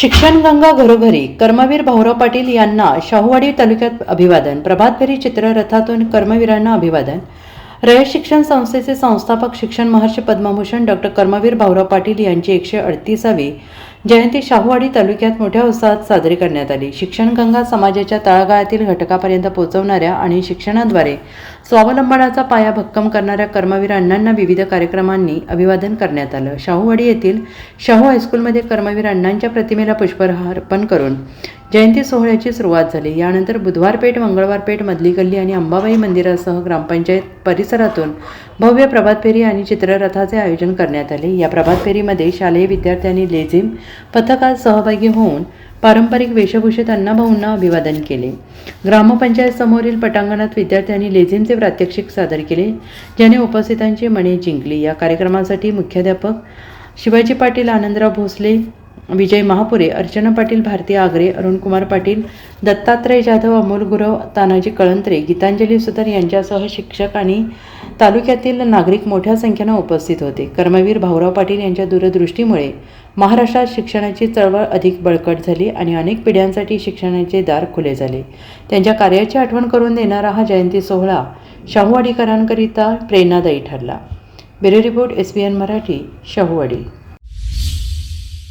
शिक्षण गंगा घरोघरी कर्मवीर भाऊराव पाटील यांना शाहूवाडी तालुक्यात अभिवादन. प्रभात फेरी चित्ररथातून कर्मवीरांना अभिवादन. रयत शिक्षण संस्थेचे संस्थापक शिक्षण महर्षी पद्मभूषण डॉक्टर कर्मवीर भाऊराव पाटील यांची एकशे अडतीसावी जयंती शाहूवाडी तालुक्यात मोठ्या उत्साहात साजरी करण्यात आली. शिक्षण गंगा समाजाच्या तळागाळातील घटकापर्यंत पोहोचवणाऱ्या आणि शिक्षणाद्वारे स्वावलंबनाचा पाया भक्कम करणाऱ्या कर्मवीर अण्णांना विविध कार्यक्रमांनी अभिवादन करण्यात आलं. शाहूवाडी येथील शाहू हायस्कूलमध्ये कर्मवीर अण्णांच्या प्रतिमेला पुष्पहार अर्पण करून जयंती सोहळ्याची सुरुवात झाली. यानंतर बुधवार पेठ मंगळवार पेठ मधली गल्ली आणि अंबाबाई मंदिरासह ग्रामपंचायत परिसरातून भव्य प्रभात फेरी आणि चित्ररथाचे आयोजन करण्यात आले. या प्रभात फेरीमध्ये शालेय विद्यार्थ्यांनी लेझिम पथकात सहभागी होऊन पारंपरिक वेशभूषेत अण्णाभाऊंना अभिवादन केले. ग्रामपंचायत समोरील पटांगणात विद्यार्थ्यांनी लेझिमचे प्रात्यक्षिक सादर केले ज्याने उपस्थितांची मने जिंकली. या कार्यक्रमासाठी मुख्याध्यापक शिवाजी पाटील आनंदराव भोसले विजय महापुरे अर्चना पाटील भारती आगरे अरुणकुमार पाटील दत्तात्रय जाधव अमोल गुरव तानाजी कळंत्रे गीतांजली सुतार यांच्यासह शिक्षक आणि तालुक्यातील नागरिक मोठ्या संख्येनं उपस्थित होते. कर्मवीर भाऊराव पाटील यांच्या दूरदृष्टीमुळे महाराष्ट्रात शिक्षणाची चळवळ अधिक बळकट झाली आणि अनेक पिढ्यांसाठी शिक्षणाचे दार खुले झाले. त्यांच्या कार्याची आठवण करून देणारा हा जयंती सोहळा शाहूवाडीकरांकरिता प्रेरणादायी ठरला. Bureau report S B N Marathi Shahuwadi.